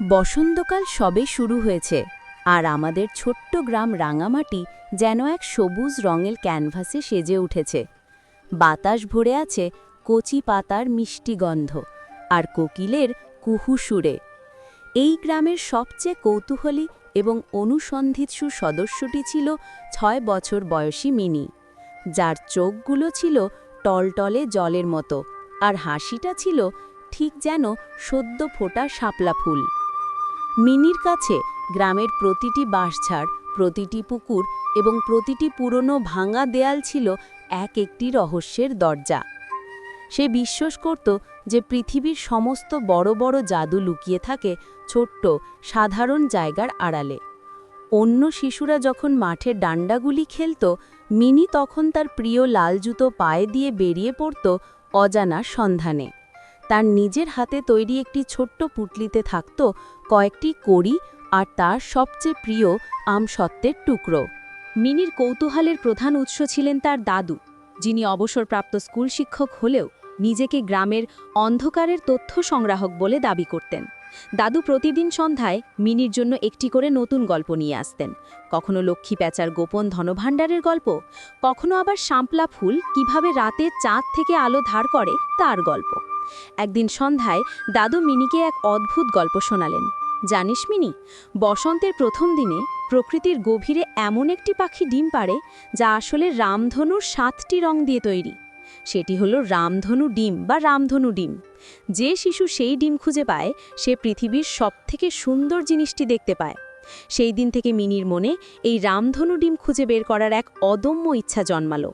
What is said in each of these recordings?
বসন্তকাল সবে শুরু হয়েছে, আর আমাদের ছোট্ট গ্রাম রাঙামাটি যেন এক সবুজ রঙের ক্যানভাসে সেজে উঠেছে। বাতাস ভরে আছে কচি পাতার মিষ্টি গন্ধ, আর কোকিলের কুহু সুরে। এই গ্রামের সবচেয়ে কৌতূহলী এবং অনুসন্ধিৎসু সদস্যটি ছিল ছয় বছর বয়সী মিনি, যার চোখগুলো ছিল টলটলে জলের মতো, আর হাসিটা ছিল ঠিক যেন সদ্য ফোটা শাপলা ফুল। মিনির কাছে গ্রামের প্রতিটি বাঁশঝাড়, প্রতিটি পুকুর এবং প্রতিটি পুরনো ভাঙা দেয়াল ছিল এক একটি রহস্যের দরজা। সে বিশ্বাস করত যে পৃথিবীর সমস্ত বড় বড় জাদু লুকিয়ে থাকে ছোট্ট, সাধারণ জায়গার আড়ালে। অন্য শিশুরা যখন মাঠে ডান্ডাগুলি খেলত, মিনি তখন তার প্রিয় লাল জুতো পায়ে দিয়ে বেরিয়ে পড়ত অজানা সন্ধানে। তার নিজের হাতে তৈরি একটি ছোট্ট পুটলিতে থাকত কয়েকটি কড়ি আর তার সবচেয়ে প্রিয় আমসত্ত্বের টুকরো। মিনির কৌতূহলের প্রধান উৎস ছিলেন তার দাদু, যিনি অবসরপ্রাপ্ত স্কুল শিক্ষক হলেও নিজেকে গ্রামের অন্ধকারের তথ্য সংগ্রাহক বলে দাবি করতেন। দাদু প্রতিদিন সন্ধ্যায় মিনির জন্য একটি করে নতুন গল্প নিয়ে আসতেন। কখনো লক্ষ্মী প্যাঁচার গোপন ধনভাণ্ডারের গল্প, কখনো আবার শাম্পলা ফুল কীভাবে রাতে চাঁদ থেকে আলো ধার করে তার গল্প। একদিন সন্ধ্যায় দাদু মিনিকে এক অদ্ভুত গল্প শোনালেন। জানিস মিনি, বসন্তের প্রথম দিনে প্রকৃতির গভীরে এমন একটি পাখি ডিম পাড়ে যা আসলে রামধনুর সাতটি রং দিয়ে তৈরি। সেটি হলো রামধনু ডিম বা রামধনু ডিম। যে শিশু সেই ডিম খুঁজে পায়, সে পৃথিবীর সবথেকে সুন্দর জিনিসটি দেখতে পায়। সেই দিন থেকে মিনির মনে এই রামধনু ডিম খুঁজে বের করার এক অদম্য ইচ্ছা জন্মালো।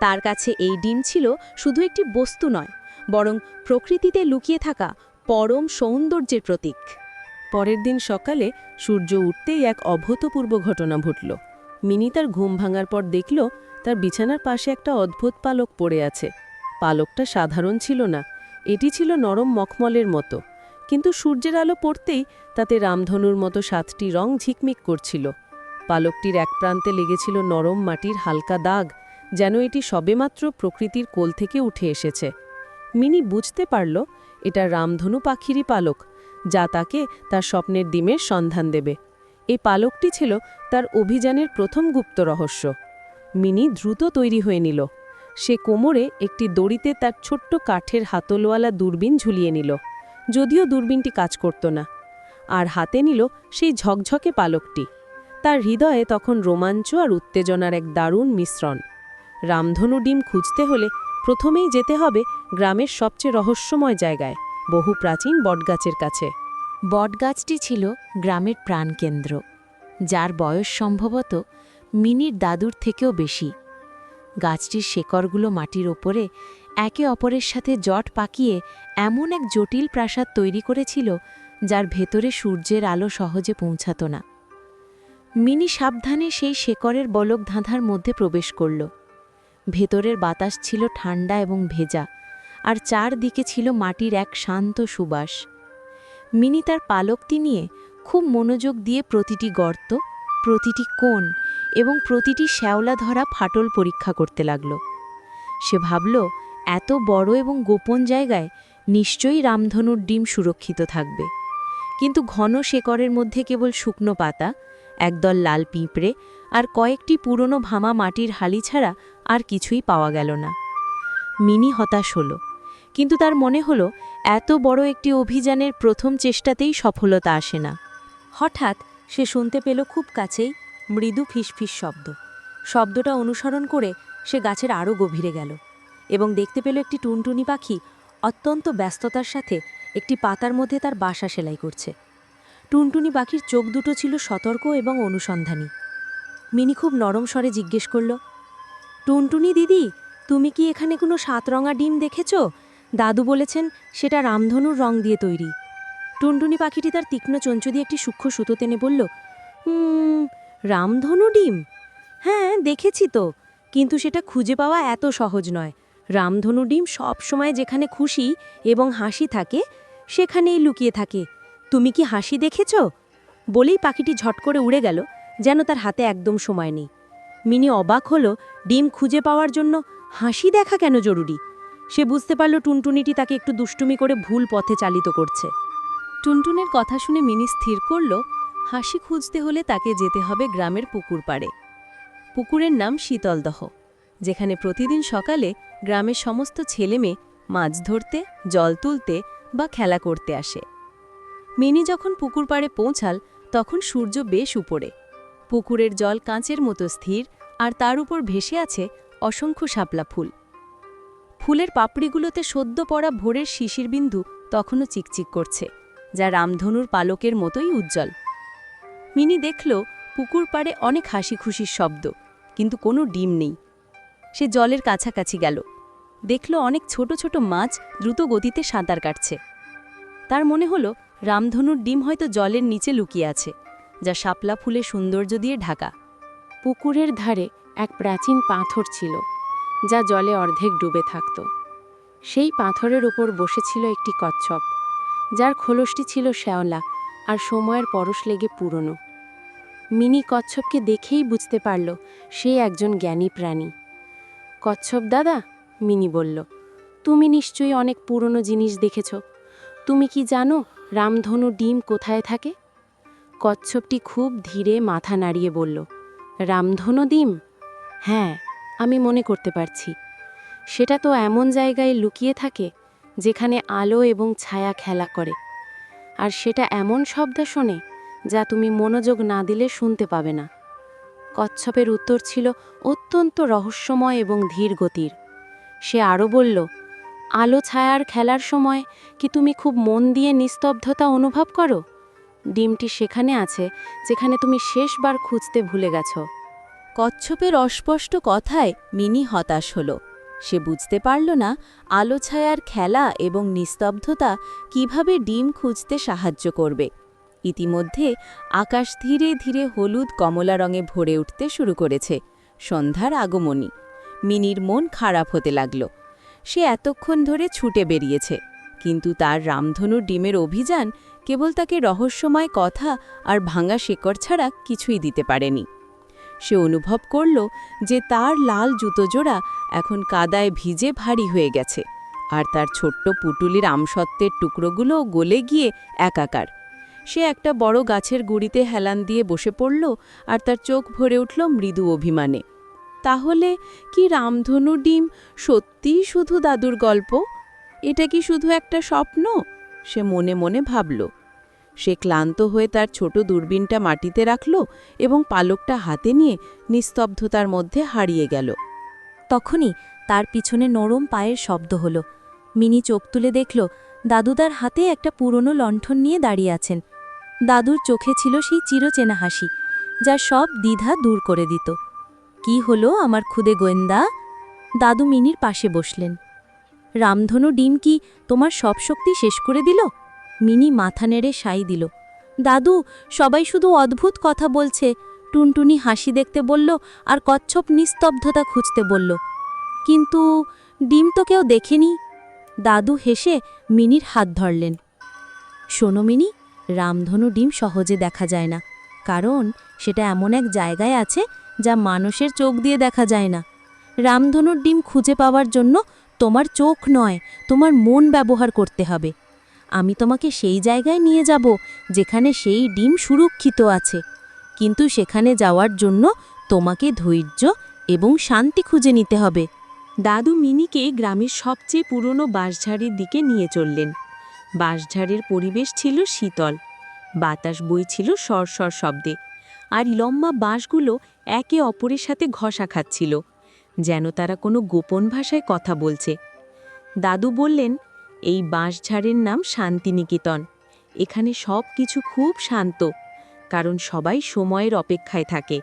তার কাছে এই ডিম ছিল শুধু একটি বস্তু নয় বরং প্রকৃতিতে লুকিয়ে থাকা পরম সৌন্দর্যের প্রতীক। পরের দিন সকালে সূর্য উঠতেই এক অভূতপূর্ব ঘটনা ঘটল। মিনি তার ঘুম ভাঙার পর দেখল, তার বিছানার পাশে একটা অদ্ভুত পালক পড়ে আছে। পালকটা সাধারণ ছিল না, এটি ছিল নরম মখমলের মতো। কিন্তু সূর্যের আলো পড়তেই তাতে রামধনুর মতো সাতটি রং ঝিকমিক করছিল। পালকটির এক প্রান্তে লেগেছিল নরম মাটির হালকা দাগ, যেন এটি সবেমাত্র প্রকৃতির কোল থেকে উঠে এসেছে। মিনি বুঝতে পারল এটা রামধনু পাখিরই পালক, যা তাকে তার স্বপ্নের ডিমের সন্ধান দেবে। এই পালকটি ছিল তার অভিযানের প্রথম গুপ্ত রহস্য। মিনি দ্রুত তৈরি হয়ে নিল। সে কোমরে একটি দড়িতে তার ছোট্ট কাঠের হাতলওয়ালা দূরবীন ঝুলিয়ে নিল, যদিও দূরবীনটি কাজ করত না। আর হাতে নিল সেই ঝকঝকে পালকটি। তার হৃদয়ে তখন রোমাঞ্চ আর উত্তেজনার এক দারুণ মিশ্রণ। রামধনু ডিম খুঁজতে হলে প্রথমেই যেতে হবে গ্রামের সবচেয়ে রহস্যময় জায়গায়, বহু প্রাচীন বটগাছের কাছে। বটগাছটি ছিল গ্রামের প্রাণকেন্দ্র, যার বয়স সম্ভবত মিনির দাদুর থেকেও বেশি। গাছটির শেকড়গুলো মাটির ওপরে একে অপরের সাথে জট পাকিয়ে এমন এক জটিল প্রাসাদ তৈরি করেছিল, যার ভেতরে সূর্যের আলো সহজে পৌঁছাত না। মিনি সাবধানে সেই শেকড়ের বলক ধাঁধার মধ্যে প্রবেশ করল। ভেতরের বাতাস ছিল ঠান্ডা এবং ভেজা, আর চারদিকে ছিল মাটির এক শান্ত সুবাস। মিনি তার পালকটি নিয়ে খুব মনোযোগ দিয়ে প্রতিটি গর্ত, প্রতিটি কোণ এবং প্রতিটি শ্যাওলা ধরা ফাটল পরীক্ষা করতে লাগল। সে ভাবল, এত বড় এবং গোপন জায়গায় নিশ্চয়ই রামধনুর ডিম সুরক্ষিত থাকবে। কিন্তু ঘন শেকড়ের মধ্যে কেবল শুকনো পাতা, একদল লাল পিঁপড়ে আর কয়েকটি পুরনো ভামা মাটির হালি ছাড়া আর কিছুই পাওয়া গেল না। মিনি হতাশ হলো। কিন্তু তার মনে হলো, এত বড় একটি অভিযানের প্রথম চেষ্টাতেই সফলতা আসে না। হঠাৎ সে শুনতে পেল খুব কাছেই মৃদু ফিসফিস শব্দ। শব্দটা অনুসরণ করে সে গাছের আরও গভীরে গেল এবং দেখতে পেল একটি টুনটুনি পাখি অত্যন্ত ব্যস্ততার সাথে একটি পাতার মধ্যে তার বাসা সেলাই করছে। টুনটুনি পাখির চোখ দুটো ছিল সতর্ক এবং অনুসন্ধানী। মিনি খুব নরম স্বরে জিজ্ঞেস করল টুনটুনি দিদি তুমি কি এখানে কোনো সাতরঙা ডিম দেখেছ? দাদু বলেছেন সেটা রামধনুর রং দিয়ে তৈরি। টুনটুনি পাখিটি তার তীক্ষ্ণ চঞ্চ দিয়ে একটি সূক্ষ্ম সুতো টেনে বলল "হুম, রামধনু ডিম? হ্যাঁ দেখেছি তো কিন্তু সেটা খুঁজে পাওয়া এত সহজ নয়। রামধনু ডিম সব সময় যেখানে খুশি এবং হাসি থাকে সেখানেই লুকিয়ে থাকে। তুমি কি হাসি দেখেছ? বলেই পাখিটি ঝট করে উড়ে গেল। যেন তার হাতে একদম সময় নেই। মিনি অবাক হলো, ডিম খুঁজে পাওয়ার জন্য হাসি দেখা কেন জরুরি? সে বুঝতে পারল টুনটুনিটি তাকে একটু দুষ্টুমি করে ভুল পথে চালিত করছে। টুনটুনের কথা শুনে মিনি স্থির করল, হাসি খুঁজতে হলে তাকে যেতে হবে গ্রামের পুকুর পাড়ে। পুকুরের নাম শীতলদহ, যেখানে প্রতিদিন সকালে গ্রামের সমস্ত ছেলেমেয়ে মাছ ধরতে, জল তুলতে বা খেলা করতে আসে। মিনি যখন পুকুর পাড়ে পৌঁছাল, তখন সূর্য বেশ উপরে। পুকুরের জল কাঁচের মতো স্থির, আর তার উপর ভেসে আছে অসংখ্য শাপলা ফুল। ফুলের পাপড়িগুলোতে সদ্য পড়া ভোরের শিশির বিন্দু তখনও চিকচিক করছে, যা রামধনুর পালকের মতোই উজ্জ্বল। মিনি দেখল, পুকুর পাড়ে অনেক হাসি খুশির শব্দ, কিন্তু কোনো ডিম নেই। সে জলের কাছাকাছি গেল। দেখল অনেক ছোট ছোট মাছ দ্রুত গতিতে সাঁতার কাটছে। তার মনে হলো, রামধনুর ডিম হয়তো জলের নিচে লুকিয়ে আছে। যা শাপলা ফুলে সৌন্দর্য দিয়ে ঢাকা। পুকুরের ধারে এক প্রাচীন পাথর ছিল, যা জলে অর্ধেক ডুবে থাকত। সেই পাথরের উপর বসেছিল একটি কচ্ছপ, যার খোলসটি ছিল শ্যাওলা আর সময়ের পরশ লেগে পুরনো। মিনি কচ্ছপকে দেখেই বুঝতে পারল, সে একজন জ্ঞানী প্রাণী। কচ্ছপ দাদা, মিনি বলল, তুমি নিশ্চয়ই অনেক পুরনো জিনিস দেখেছ। তুমি কি জানো রামধনু ডিম কোথায় থাকে? কচ্ছপটি খুব ধীরে মাথা নাড়িয়ে বলল, রামধনু ডিম হ্যাঁ আমি মনে করতে পারছি। সেটা তো এমন জায়গায় লুকিয়ে থাকে যেখানে আলো এবং ছায়া খেলা করে। আর সেটা এমন শব্দ শোনে যা তুমি মনোযোগ না দিলে শুনতে পাবে না। কচ্ছপের উত্তর ছিল অত্যন্ত রহস্যময় এবং ধীর গতির। সে আরও বলল, আলো ছায়ার খেলার সময় কি তুমি খুব মন দিয়ে নিস্তব্ধতা অনুভব করো? ডিমটি সেখানে আছে, যেখানে তুমি শেষবার খুঁজতে ভুলে গেছ। কচ্ছপের অস্পষ্ট কথায় মিনি হতাশ হল। সে বুঝতে পারল না আলো ছায়ার খেলা এবং নিস্তব্ধতা কীভাবে ডিম খুঁজতে সাহায্য করবে। ইতিমধ্যে আকাশ ধীরে ধীরে হলুদ কমলা রঙে ভরে উঠতে শুরু করেছে সন্ধ্যার আগমনী। মিনির মন খারাপ হতে লাগল। সে এতক্ষণ ধরে ছুটে বেরিয়েছে, কিন্তু তার রামধনুর ডিমের অভিযান কেবল তাকে রহস্যময় কথা আর ভাঙা শেকড় ছাড়া কিছুই দিতে পারেনি। সে অনুভব করল যে তার লাল জুতোজোড়া এখন কাদায় ভিজে ভারী হয়ে গেছে আর তার ছোট্ট পুটুলির আমসত্ত্বের টুকরোগুলো গলে গিয়ে একাকার। সে একটা বড় গাছের গুড়িতে হেলান দিয়ে বসে পড়ল আর তার চোখ ভরে উঠল মৃদু অভিমানে। তাহলে কি রামধনু ডিম সত্যিই শুধু দাদুর গল্প? এটা কি শুধু একটা স্বপ্ন? সে মনে মনে ভাবল। সে ক্লান্ত হয়ে তার ছোট দূরবীনটা মাটিতে রাখল এবং পালকটা হাতে নিয়ে নিস্তব্ধতার মধ্যে হারিয়ে গেল। তখনই তার পিছনে নরম পায়ের শব্দ হল। মিনি চোখ তুলে দেখল দাদু তার হাতে একটা পুরনো লণ্ঠন নিয়ে দাঁড়িয়ে আছেন। দাদুর চোখে ছিল সেই চিরচেনা হাসি, যা সব দ্বিধা দূর করে দিত। কি হলো আমার খুদে গোয়েন্দা? দাদু মিনির পাশে বসলেন। রামধনু ডিম কি তোমার সব শক্তি শেষ করে দিল? মিনি মাথা নেড়ে সাই দিল। দাদু, সবাই শুধু অদ্ভুত কথা বলছে। টুনটুনি হাসি দেখতে বলল আর কচ্ছপ নিস্তব্ধতা খুঁজতে বলল। কিন্তু ডিম তো কেউ দেখেনি। দাদু হেসে মিনির হাত ধরলেন। শোনো মিনি, রামধনু ডিম সহজে দেখা যায় না। কারণ সেটা এমন এক জায়গায় আছে যা মানুষের চোখ দিয়ে দেখা যায় না। রামধনুর ডিম খুঁজে পাওয়ার জন্য তোমার চোখ নয়, তোমার মন ব্যবহার করতে হবে। আমি তোমাকে সেই জায়গায় নিয়ে যাব যেখানে সেই ডিম সুরক্ষিত আছে। কিন্তু সেখানে যাওয়ার জন্য তোমাকে ধৈর্য এবং শান্তি খুঁজে নিতে হবে। দাদু মিনিকে গ্রামের সবচেয়ে পুরনো বাঁশঝাড়ির দিকে নিয়ে চললেন। বাঁশঝাড়ের পরিবেশ ছিল শীতল। বাতাস বইছিল সরসর শব্দে। আর লম্বা বাঁশগুলো একে অপরের সাথে ঘষা খাচ্ছিল। যেন তারা কোনো গোপন ভাষায় কথা বলছে। দাদু বললেন, এই বাঁশঝাড়ের নাম শান্তিনিকেতন। এখানে সব কিছু খুব শান্ত, কারণ সবাই সময়ের অপেক্ষায় থাকে।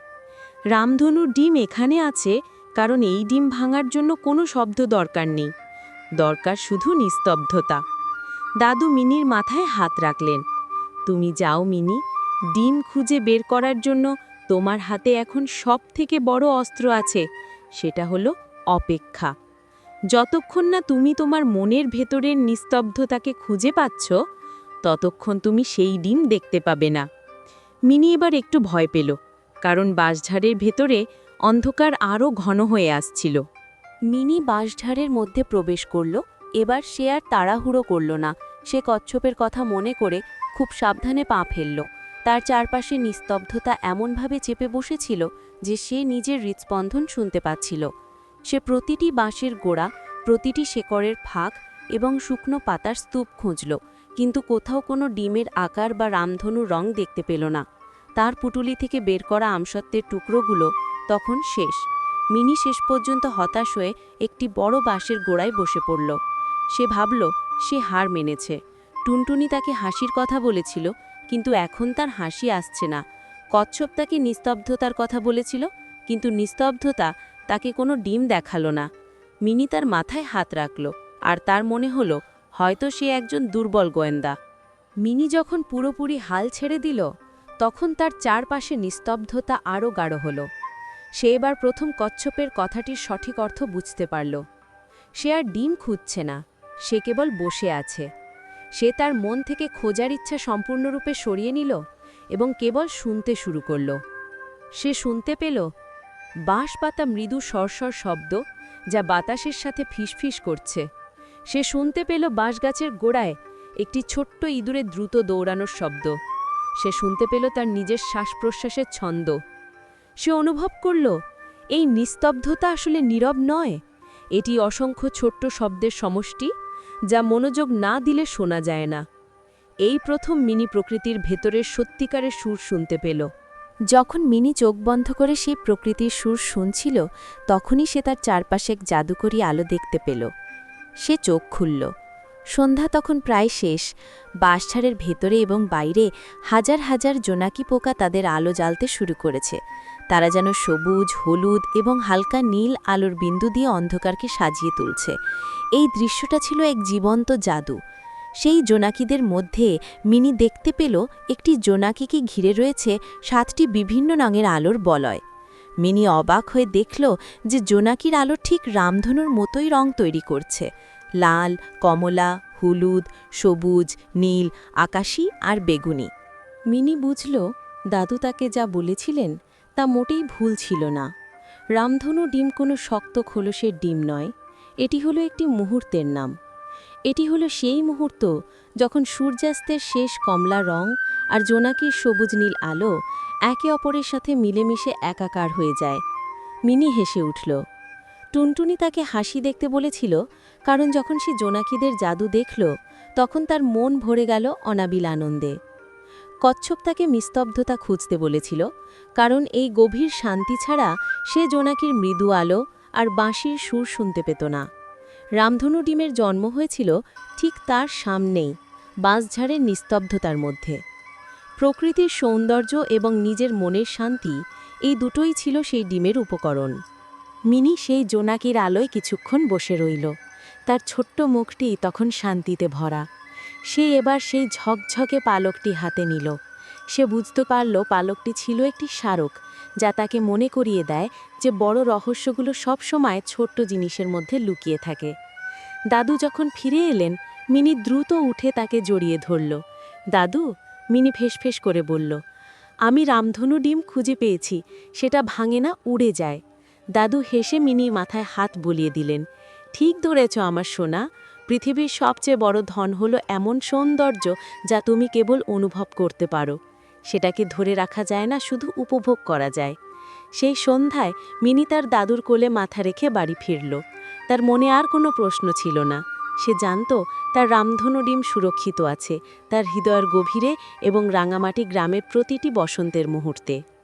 রামধনুর ডিম এখানে আছে, কারণ এই ডিম ভাঙার জন্য কোনো শব্দ দরকার নেই। দরকার শুধু নিস্তব্ধতা। দাদু মিনির মাথায় হাত রাখলেন, তুমি যাও মিনি, ডিম খুঁজে বের করার জন্য তোমার হাতে এখন সব থেকে বড় অস্ত্র আছে। সেটা হলো অপেক্ষা। যতক্ষণ না তুমি তোমার মনের ভেতরের নিস্তব্ধতাকে খুঁজে পাচ্ছ, ততক্ষণ তুমি সেই ডিম দেখতে পাবে না। মিনি এবার একটু ভয় পেল, কারণ বাঁশঝাড়ের ভেতরে অন্ধকার আরও ঘন হয়ে আসছিল। মিনি বাঁশঝাড়ের মধ্যে প্রবেশ করল, এবার সে আর তাড়াহুড়ো করল না। সে কচ্ছপের কথা মনে করে খুব সাবধানে পা ফেলল। তার চারপাশে নিস্তব্ধতা এমনভাবে চেপে বসেছিল যে সে নিজের হৃৎস্পন্দন শুনতে পাচ্ছিল। সে প্রতিটি বাঁশের গোড়া, প্রতিটি শেকড়ের ফাঁক এবং শুকনো পাতার স্তূপ খুঁজল, কিন্তু কোথাও কোনো ডিমের আকার বা রামধনু রং দেখতে পেল না। তার পুটুলি থেকে বের করা আমসত্ত্বের টুকরোগুলো তখন শেষ। মিনি শেষ পর্যন্ত হতাশ হয়ে একটি বড় বাঁশের গোড়ায় বসে পড়ল। সে ভাবল, সে হার মেনেছে। টুনটুনি তাকে হাসির কথা বলেছিল, কিন্তু এখন তার হাসি আসছে না। কচ্ছপ তাকে নিস্তব্ধতার কথা বলেছিল, কিন্তু নিস্তব্ধতা তাকে কোনো ডিম দেখাল না। মিনি তার মাথায় হাত রাখল, আর তার মনে হলো, হয়তো সে একজন দুর্বল গোয়েন্দা। মিনি যখন পুরোপুরি হাল ছেড়ে দিল, তখন তার চারপাশে নিস্তব্ধতা আরও গাঢ় হল। সে এবার প্রথম কচ্ছপের কথাটির সঠিক অর্থ বুঝতে পারল। সে আর ডিম খুঁজছে না, সে কেবল বসে আছে। সে তার মন থেকে খোঁজার ইচ্ছা সম্পূর্ণরূপে সরিয়ে নিল? এবং কেবল শুনতে শুরু করল। সে শুনতে পেল বাঁশ পাতা মৃদু সরসর শব্দ যা বাতাসের সাথে ফিসফিস করছে। সে শুনতে পেল বাঁশগাছের গোড়ায় একটি ছোট্ট ইঁদুরে দ্রুত দৌড়ানোর শব্দ। সে শুনতে পেল তার নিজের শ্বাস প্রশ্বাসের ছন্দ। সে অনুভব করল, এই নিস্তব্ধতা আসলে নীরব নয়। এটি অসংখ্য ছোট্ট শব্দের সমষ্টি যা মনোযোগ না দিলে শোনা যায় না। এই প্রথম মিনি প্রকৃতির ভেতরের সত্যিকারের সুর শুনতে পেল। যখন মিনি চোখ বন্ধ করে সেই প্রকৃতির সুর শুনছিল, তখনই সে তার চারপাশে এক জাদুকরী আলো দেখতে পেল। সে চোখ খুলল। সন্ধ্যা তখন প্রায় শেষ। বাঁশঝাড়ের ভেতরে এবং বাইরে হাজার হাজার জোনাকি পোকা তাদের আলো জ্বালতে শুরু করেছে। তারা যেন সবুজ, হলুদ এবং হালকা নীল আলোর বিন্দু দিয়ে অন্ধকারকে সাজিয়ে তুলছে। এই দৃশ্যটা ছিল এক জীবন্ত জাদু। সেই জোনাকিদের মধ্যে মিনি দেখতে পেল একটি জোনাকিকে ঘিরে রয়েছে সাতটি বিভিন্ন রঙের আলোর বলয়। মিনি অবাক হয়ে দেখল যে জোনাকির আলো ঠিক রামধনুর মতোই রং তৈরি করছে। লাল, কমলা, হলুদ, সবুজ, নীল, আকাশী আর বেগুনি। মিনি বুঝল, দাদু তাকে যা বলেছিলেন, তা মোটেই ভুল ছিল না। রামধনু ডিম কোনো শক্ত খোলসের ডিম নয়। এটি হলো একটি মুহূর্তের নাম। এটি হলো সেই মুহূর্ত যখন সূর্যাস্তের শেষ কমলা রং আর জোনাকির সবুজ নীল আলো একে অপরের সাথে মিলেমিশে একাকার হয়ে যায়। মিনি হেসে উঠল। টুনটুনি তাকে হাসি দেখতে বলেছিল, কারণ যখন সে জোনাকিদের জাদু দেখল, তখন তার মন ভরে গেল অনাবিল আনন্দে। কচ্ছপ তাকে নিস্তব্ধতা খুঁজতে বলেছিল, কারণ এই গভীর শান্তি ছাড়া সে জোনাকির মৃদু আলো আর বাঁশির সুর শুনতে পেত না। রামধনু ডিমের জন্ম হয়েছিল ঠিক তার সামনেই, বাঁশঝাড়ের নিস্তব্ধতার মধ্যে। প্রকৃতির সৌন্দর্য এবং নিজের মনের শান্তি এই দুটোই ছিল সেই ডিমের উপকরণ। মিনি সেই জোনাকির আলোয় কিছুক্ষণ বসে রইল। তার ছোট্ট মুখটি তখন শান্তিতে ভরা। সে এবার সেই ঝকঝকে পালকটি হাতে নিল। সে বুঝতে পারল পালকটি ছিল একটি স্মারক, যা তাকে মনে করিয়ে দেয় যে বড় রহস্যগুলো সবসময় ছোট্ট জিনিসের মধ্যে লুকিয়ে থাকে। দাদু যখন ফিরে এলেন, মিনি দ্রুত উঠে তাকে জড়িয়ে ধরল। দাদু, মিনি ফেসফেস করে বলল, আমি রামধনু ডিম খুঁজে পেয়েছি, সেটা ভাঙে না, উড়ে যায়। দাদু হেসে মিনির মাথায় হাত বলিয়ে দিলেন, ঠিক ধরেছ আমার সোনা, পৃথিবীর সবচেয়ে বড় ধন হলো এমন সৌন্দর্য যা তুমি কেবল অনুভব করতে পারো। সেটাকে ধরে রাখা যায় না, শুধু উপভোগ করা যায়। সেই সন্ধ্যায় মিনি তার দাদুর কোলে মাথা রেখে বাড়ি ফিরল। তার মনে আর কোনো প্রশ্ন ছিল না। সে জানত তার রামধনু ডিম সুরক্ষিত আছে, তার হৃদয়ের গভীরে এবং রাঙামাটি গ্রামের প্রতিটি বসন্তের মুহূর্তে।